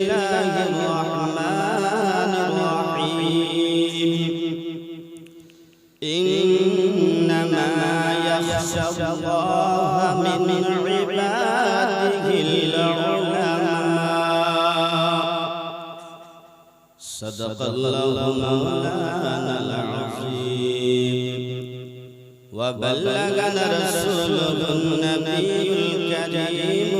الله الرحمن الرحيم إنما الله من عباده العلماء صدق الله مولانا العظيم. وبلغنا رسوله النبي الكريم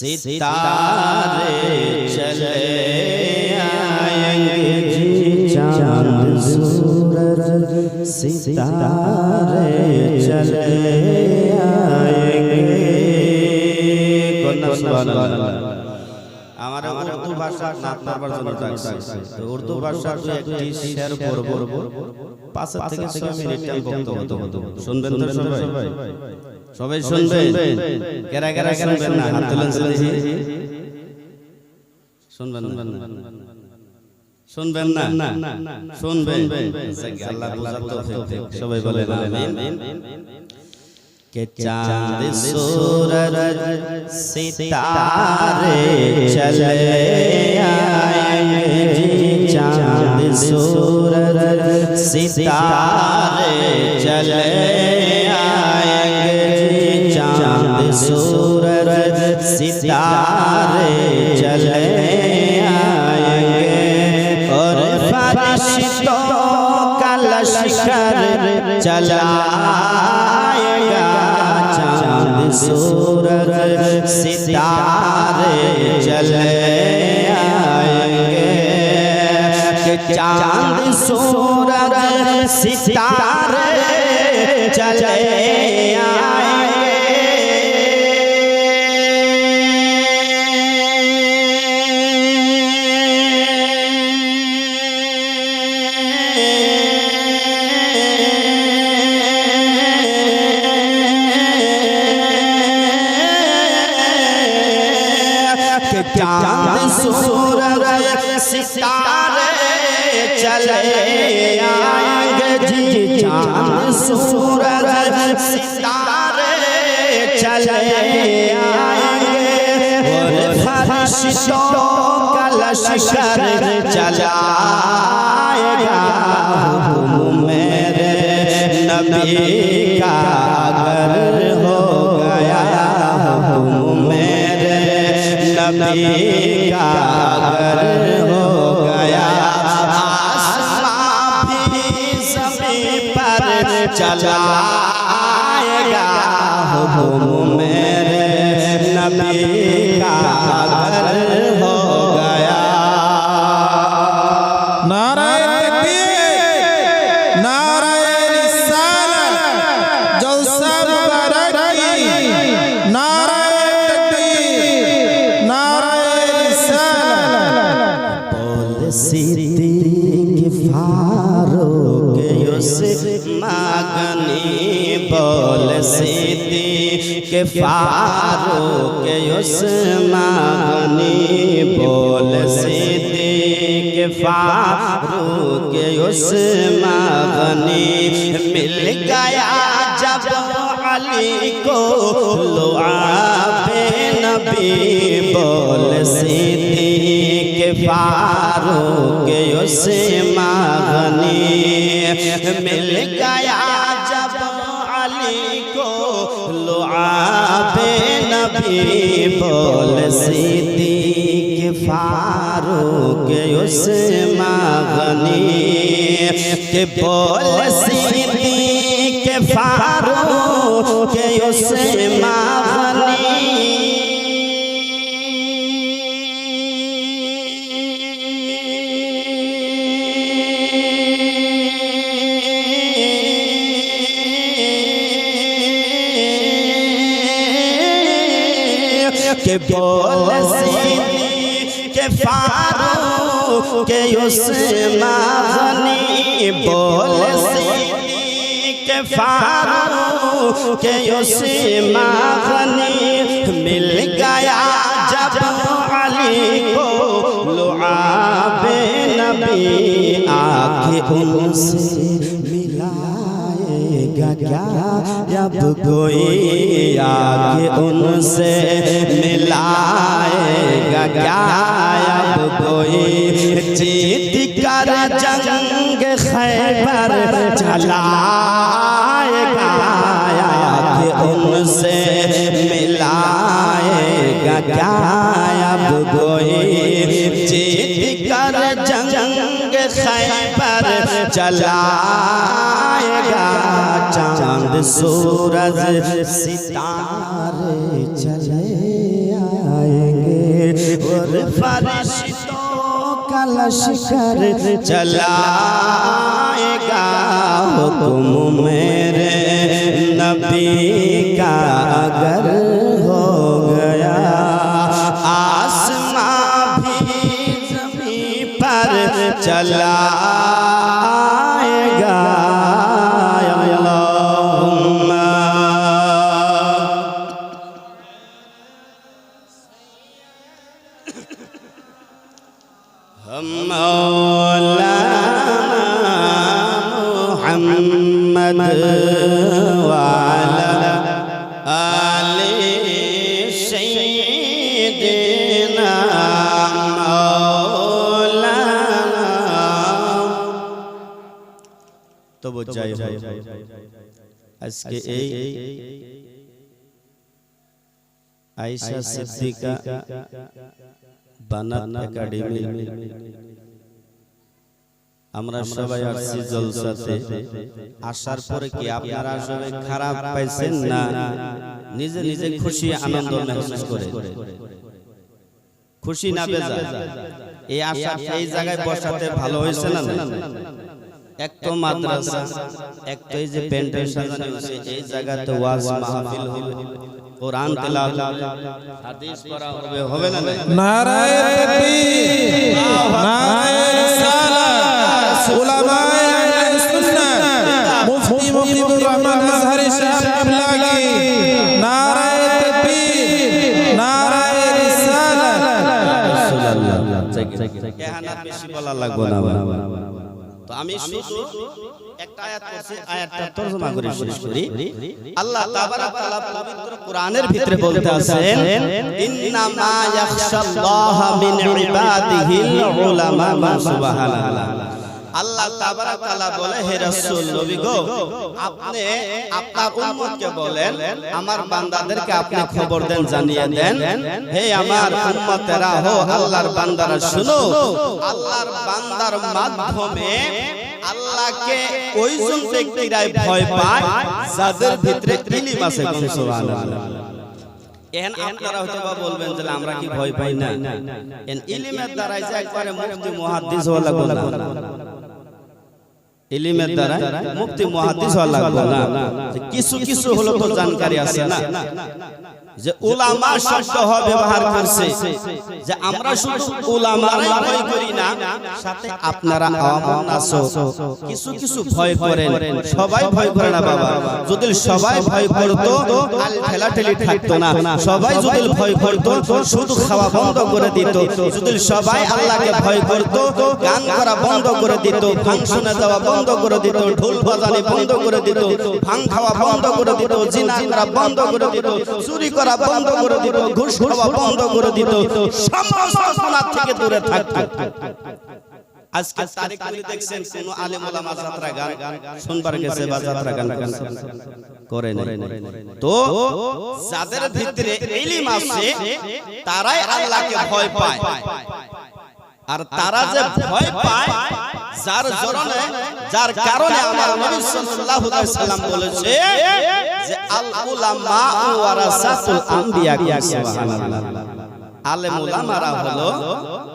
सितारे चले आएंगे जी चांद सूरज सितारे चले आएंगे कन्ना सुभान अल्लाह আমার উর্দু ভাষা না পড়বার জন্য ডাকছে তো উর্দু ভাষা তো একটি শেয়ার করব পাঁচ থেকে ছয় মিনিট বক্তব্য শুনবেন তো সবাই সবাই শুনবেন কেরা কেরা শুনবেন না? হাত তুলেন শুনবেন শুনবেন না। শুনবেন আল্লাহ বোঝার সবাই বলেন আমিন। کہ چاند سورج ستارے چلے آئے جی چاند سورج सूरज सितारे चले आएंगे और फरिश्तों का लश्कर चलाएगा चांद सूरज सितारे चले आएंगे कि चांद सूरज सितारे चले सितारे चले आएँगे जी चाँद सूरज सितारे चले आएँगे। फरिश्तों का लश्कर चलाएगा मेरे नबी का अगर हो गया। मेरे नबी का अगर चलाएगा हुक्म मेरे नबी का फारूक उस्मानी बोल सिद्दीक फारूक उस्मानी मिल गया जब अली को लुआबे नबी बोल सिद्दीक फारूक उस्मानी मिल गया বে নবী বল সিদ্দিক ফারুক উসমান গনি কে বল সিদ্দিক ফারুক উসমান কে বলসিনি কে ফারুক কে উসমানি বলসিনি কে ফারুক কে উসমানি মিল গয়া জব আলী কো লুআবে নবী আঁখ উনসে मिलाएगा क्या जब कोई आके उनसे मिलाएगा क्या अब कोई जीत कर जंग खैबर चलाएगा आके उनसे मिलाएगा क्या अब कोई जंग खैबर चलाएगा चांद सूरज सितारे चले आएंगे और फरिश्तों का लश्कर चलाएगा हुक्म मेरे नबी چلائے گا হোক আজকে এই আয়েশা সিদ্দিকা বানাত একাডেমি। আমরা সবাই আসছি জলসাতে। আসার পরে কি আপনারা সবাই খারাপ পাইছেন না? নিজে নিজে খুশি আনন্দ মেহসুস করে খুশি না বেজা। এই আশা এই জায়গায় বসাতে ভালো হয়েছে না? এক তো মাদ্রাসা এক তো এই যে প্যান্ডেল সাজানো হয়েছে এই জায়গাতে ওয়াজ মাহফিল হবে। কোরআন তেলাওয়াত হাদিস পড়া হবে হবে না নারায়ে তাকবীর নারায়ে রিসালাত উলামায়ে আহলে সুন্নাহ মুফতি মুজিবুর রহমান আজহারি সাহেব কিবলাগি নারায়ে তাকবীর নারায়ে রিসালাত। এহানা বেশি বলা লাগবে না আমি শুধু একটা আয়াত পড়ছি আয়াতটা তরজমা করে শেষ করি আল্লাহ তাবারাক তাআলা পবিত্র কোরআনের ভিতরে বলতে আছেন ইন্নামা ইয়াখশাল্লাহ মিন ইবাদিহিল উলামা সুবহানাল্লাহ। আল্লাহ তাআলা বলে, হে রাসূল, নবী গো, আপনি আপনার উম্মতকে বলেন, আমার বান্দাদেরকে আপনি খবর দেন, জানিয়ে দেন, হে আমার উম্মতেরা, হো আল্লাহর বান্দারা, শুনো, আল্লাহর বান্দার মাধ্যমে আল্লাহকে ওইজন ব্যক্তিরাই ভয় পায়, যাদের ভিতরে আছে সুবহানাল্লাহ। এখন আপনারা হয়তো বা বলবেন যে আমরা কি ভয় পাই না? ইলমের দ্বারাই যে একবারে মুফতি, মুহাদ্দিস ওয়ালা গুনাহ ইলিমের দ্বারা মুক্তি মহাদিস হওয়া লাগবে না কিছু কিছু হলো তো জানকারি আছে না যে উলামা শব্দ ব্যবহার করছে, যে আমরা শুধু উলামারাই ভয় করি না, সাথে আপনারা আওয়াম নাস কিছু কিছু ভয় করেন, সবাই ভয় করে না বাবা। যদি সবাই ভয় করতো, আল ঠেলাঠেলি থাকতো না। সবাই যদি ভয় করতো শুধু খাওয়া বন্ধ করে দিত। যদি সবাই আল্লাহকে ভয় করতো, গান করা বন্ধ করে দিত ভাং শুনে যাওয়া বন্ধ করে দিত, ঢোল বাজানি বন্ধ করে দিত, ভাং খাওয়া বন্ধ করে দিত, জিনা বন্ধ করে দিত, চুরি করা বন্ধ করে দিত, ঘুষ খাওয়া বন্ধ করে দিত, সমস্ত থেকে দূরে থাকতো। আজকে দেখছেন, কোন আলেম ওলামা গান, শুনবার গেছে গান করে তো যাদের ভিতরে ইলম আছে, তারাই আল্লাহকে ভয় পায়। আর তারা যে ভয় পায়, যার জরনে, যার কারণে আমার নবী সাল্লাল্লাহু আলাইহি সাল্লাম বলেছে যে আল উলামা ওয়ারাসাতুল আম্বিয়া সুবহানাল্লাহ। আলেম উলামারা হলো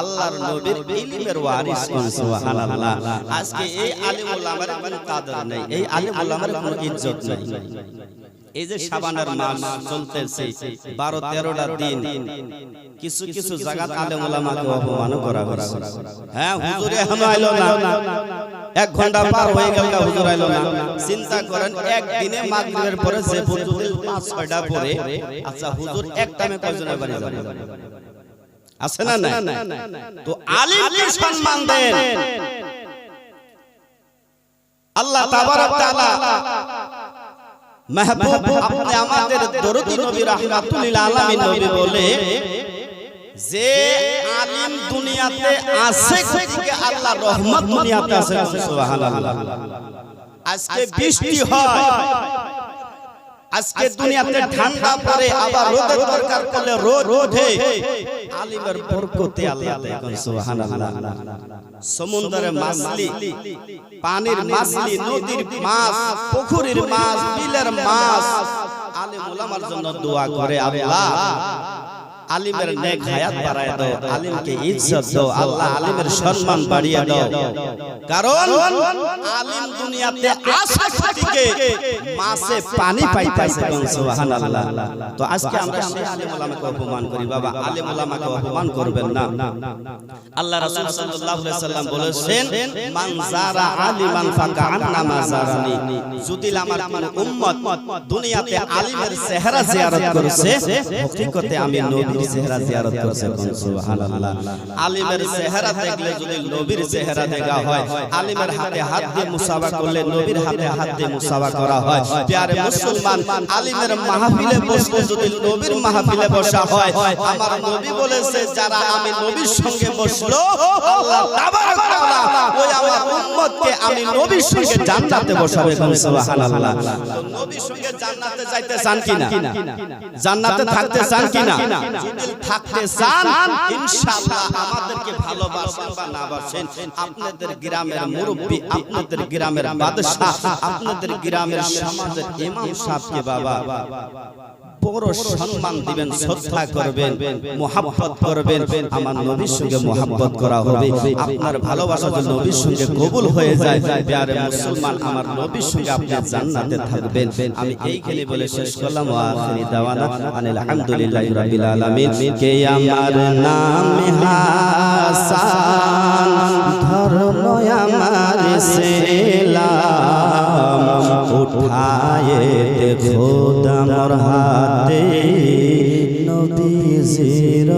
আল্লাহর নবীর ইলমের ওয়ারিস সুবহানাল্লাহ। আজকে এই আলেম উলামার কোনো কাদর নেই। এই আলেম উলামার কোনো ইজ্জত নেই। এই যে শাবানের মাস চলতেছে বারো তেরোটা দিন। কিছু কিছু আলেম ওলামাকে অপমান করা হচ্ছে হ্যাঁ হুজুর এখনও আইলো না। এক ঘণ্টা পার হয়ে গেল হুজুর আইলো না। চিন্তা করেন একদিনে মাগরিবের পরে যে পর্যন্ত পাঁচ ছয়টা পরে আচ্ছা হুজুর এক টাইমে কয়জনের বাড়ি যাবে? আছে না না তো আলিমকে সম্মান দেন। আল্লাহ তাবারক তাআলা মাহবুব আপনি আমাদের দরদি নবী রাহমাতুল আলামিন নবী বলে যে আলিম দুনিয়াতে আছে থেকে আল্লাহ রহমত দুনিয়াতে আছে সুবহানাল্লাহ। আজকে বৃষ্টি হয়। আজকে দুনিয়াতে ঠান্ডা পড়ে আবার রোদের দরকার পড়লে রোদ ওঠে। আলিমের বরকতে আল্লাহ সুবহানাল্লাহ। সমুদ্রের মাছলি পানির মাছলি নদীর মাছ পুকুরের মাছ বিলের মাছ। আলে ওলামার জন্য দোয়া করে আল্লাহ। আলিমের নেক হায়াত বাড়ায় দাও আলিমকে ইজ্জত দাও আল্লাহ আলিমের সম্মান বাড়িয়ে দাও। কারণ আলিম দুনিয়াতে আসা থেকে মাসে পানি পাইতেছে কোন সুবহানাল্লাহ। তো আজকে আমরা সেই আলিম ওলামাকে অপমান করি বাবা। আলিম ওলামাকে অপমান করবেন না। আল্লাহ রাসূল সাল্লাল্লাহু আলাইহি সাল্লাম বলেছেন মান যারা আলিমান ফাকা ফাকান্নামা যারানি যদি আমার কোন উম্মত দুনিয়াতে আলিমের চেহারা জিয়ারত করেছে হকিকতে আমি নবীর চেহারা জিয়ারত করেছে কোন সুবহানাল্লাহ। আলিমের চেহারা দেখলে যদি নবীর চেহারা দেখা হয় আলিমের হাতে হাত দিয়ে মুসাবা করলে নবীর হাতে হাত দিয়ে মুসাবা করা হয়। প্যারে মুসলমান আলিমের মাহফিলে বসলে যদি নবীর মাহফিলে বসা হয় আমার নবী বলেছে যারা আমি নবীর সঙ্গে বসল আল্লাহ তাবারক তাআলা ওই আমার উম্মতকে আমি নবীর সঙ্গে জান্নাতে বসাবে কোন সুবহানাল্লাহ। নবীর সঙ্গে জান্নাতে যাইতে চান কিনা? জান্নাতে থাকতে চান কিনা যদি থাকতে চান ইনশাআল্লাহ আমাদেরকে ভালোবাসেন বা না বাসেন আপনাদের গ্রামের মুরব্বী আপনাদের গ্রামের বাদশাহ আপনাদের গ্রামের সমাজের ইমাম সাহেবকে বাবা বড় সম্মান দিবেন শ্রদ্ধা করবেন মোহাব্বত করবেন আমার নবীর সঙ্গে মোহাব্বত করা হবে। আপনার ভালোবাসা যদি নবীর সঙ্গে কবুল হয়ে যায় প্যারে মুসলমান আমার নবীর সঙ্গে আপনি জান্নাতে থাকবেন। আমি এইখানে বলে শেষ করলাম। ওয়া আখিরি দাওয়ানা আনিল হামদুলিল্লাহি রাব্বিল আলামিন। কে আমার নাম হাসান? ধর্ম আমার সেলাম উঠায়ে দেখো দামর হাতে নবীজি